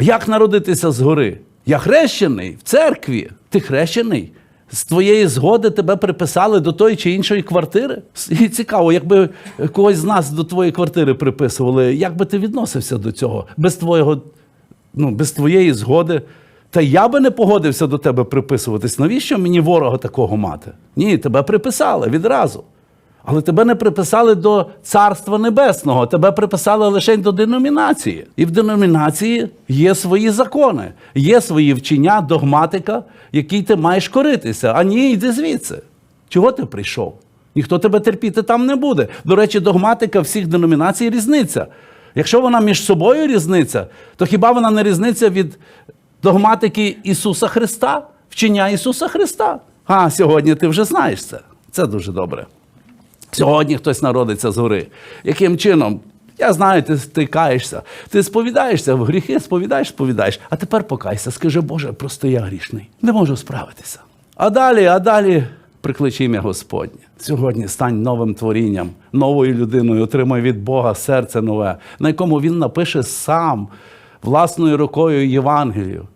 Як народитися згори? Я хрещений в церкві. Ти хрещений? З твоєї згоди тебе приписали до тої чи іншої квартири. І цікаво, якби когось з нас до твоєї квартири приписували, як би ти відносився до цього? Без твого, ну, без твоєї згоди. Та я би не погодився до тебе приписуватись. Навіщо мені ворога такого мати? Ні, тебе приписали відразу. Але тебе не приписали до Царства Небесного, тебе приписали лише до деномінації. І в деномінації є свої закони, є свої вчення, догматика, якій ти маєш коритися. А ні, йди звідси. Чого ти прийшов? Ніхто тебе терпіти там не буде. До речі, догматика всіх деномінацій різниця. Якщо вона між собою різниця, то хіба вона не різниця від догматики Ісуса Христа, вчення Ісуса Христа? А сьогодні ти вже знаєш це. Це дуже добре. Сьогодні хтось народиться з гори. Яким чином? Я знаю, ти, ти каєшся, ти сповідаєшся в гріхи, сповідаєш, сповідаєш. А тепер покайся, скажи, Боже, просто я грішний. Не можу справитися. А далі, а далі приклич ім'я Господнє. Сьогодні стань новим творінням, новою людиною, отримай від Бога серце нове, на якому Він напише сам власною рукою Євангелію.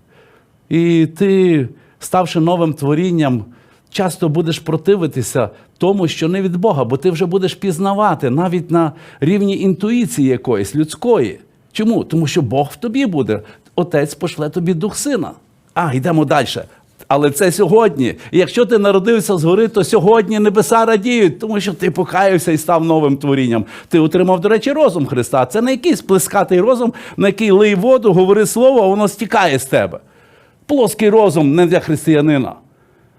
І ти, ставши новим творінням, часто будеш противитися тому, що не від Бога, бо ти вже будеш пізнавати навіть на рівні інтуїції якоїсь людської. Чому? Тому що Бог в тобі буде. Отець пошле тобі дух сина. А, йдемо далі. Але це сьогодні. І якщо ти народився згори, то сьогодні небеса радіють, тому що ти покаявся і став новим творінням. Ти отримав, до речі, розум Христа. Це не якийсь плескатий розум, на який лий воду, говори слово, а воно стікає з тебе. Плоский розум не для християнина.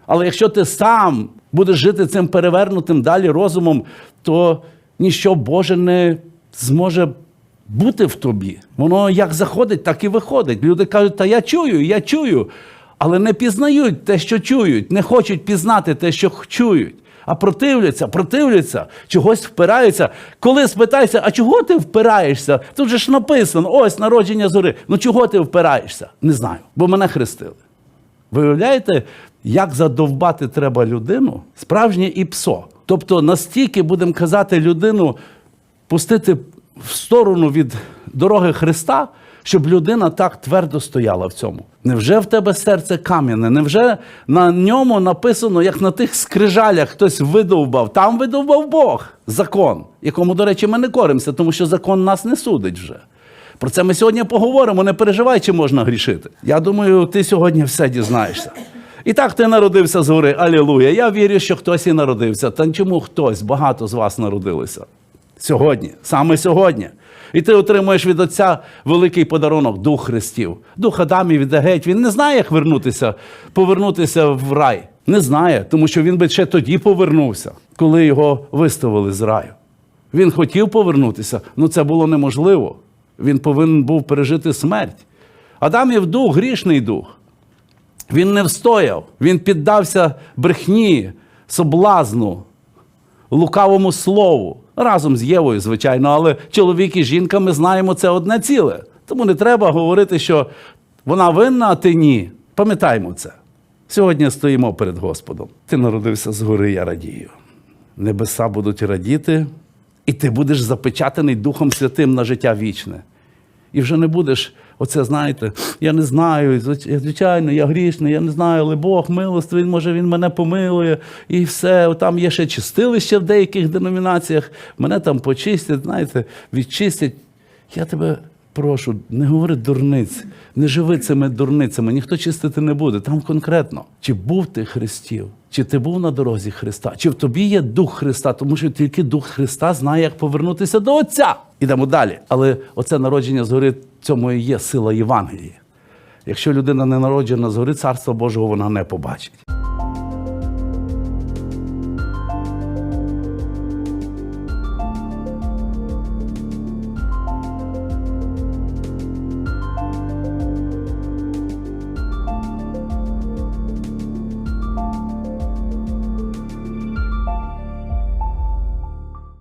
Але якщо ти сам будеш жити цим перевернутим далі розумом, то ніщо Боже не зможе бути в тобі. Воно як заходить, так і виходить. Люди кажуть, та я чую, я чую, але не пізнають те, що чують, не хочуть пізнати те, що чують. А противляться, противляться, чогось впираються. Коли спитаєшся, а чого ти впираєшся? Тут же ж написано, ось народження зори. Ну чого ти впираєшся? Не знаю, бо мене хрестили. Виявляєте, як задовбати треба людину, справжнє і псо. Тобто настільки, будемо казати, людину пустити в сторону від дороги Христа, щоб людина так твердо стояла в цьому. Невже в тебе серце кам'яне? Невже на ньому написано, як на тих скрижалях хтось видовбав? Там видовбав Бог закон, якому, до речі, ми не коримося, тому що закон нас не судить вже. Про це ми сьогодні поговоримо. Не переживай, чи можна грішити. Я думаю, ти сьогодні все дізнаєшся. І так ти народився згори. Алілуя. Я вірю, що хтось і народився. Та чому хтось? Багато з вас народилися. Сьогодні, саме сьогодні. І ти отримуєш від Отця великий подарунок, Дух Христів. Дух Адамів іде геть. Він не знає, як вернутися, повернутися в рай. Не знає, тому що він би ще тоді повернувся, коли його виставили з раю. Він хотів повернутися, але це було неможливо. Він повинен був пережити смерть. Адамів дух, грішний дух. Він не встояв, він піддався брехні, соблазну, лукавому слову. Разом з Євою, звичайно, але чоловік і жінка, ми знаємо це одне ціле. Тому не треба говорити, що вона винна, а ти ні. Пам'ятаймо це. Сьогодні стоїмо перед Господом. Ти народився згори, я радію. Небеса будуть радіти, і ти будеш запечатаний Духом Святим на життя вічне. І вже не будеш, оце знаєте, я не знаю, звичайно, я грішний, я не знаю, але Бог милостивий, може Він мене помилує, і все. Там є ще чистилище в деяких деномінаціях, мене там почистять, знаєте, відчистять. Я тебе прошу, не говори дурниць, не живи цими дурницями, ніхто чистити не буде. Там конкретно, чи був ти Христів, чи ти був на дорозі Христа, чи в тобі є Дух Христа, тому що тільки Дух Христа знає, як повернутися до Отця. Ідемо далі. Але оце народження згори, цьому і є сила Євангелії. Якщо людина не народжена згори, царства Божого вона не побачить.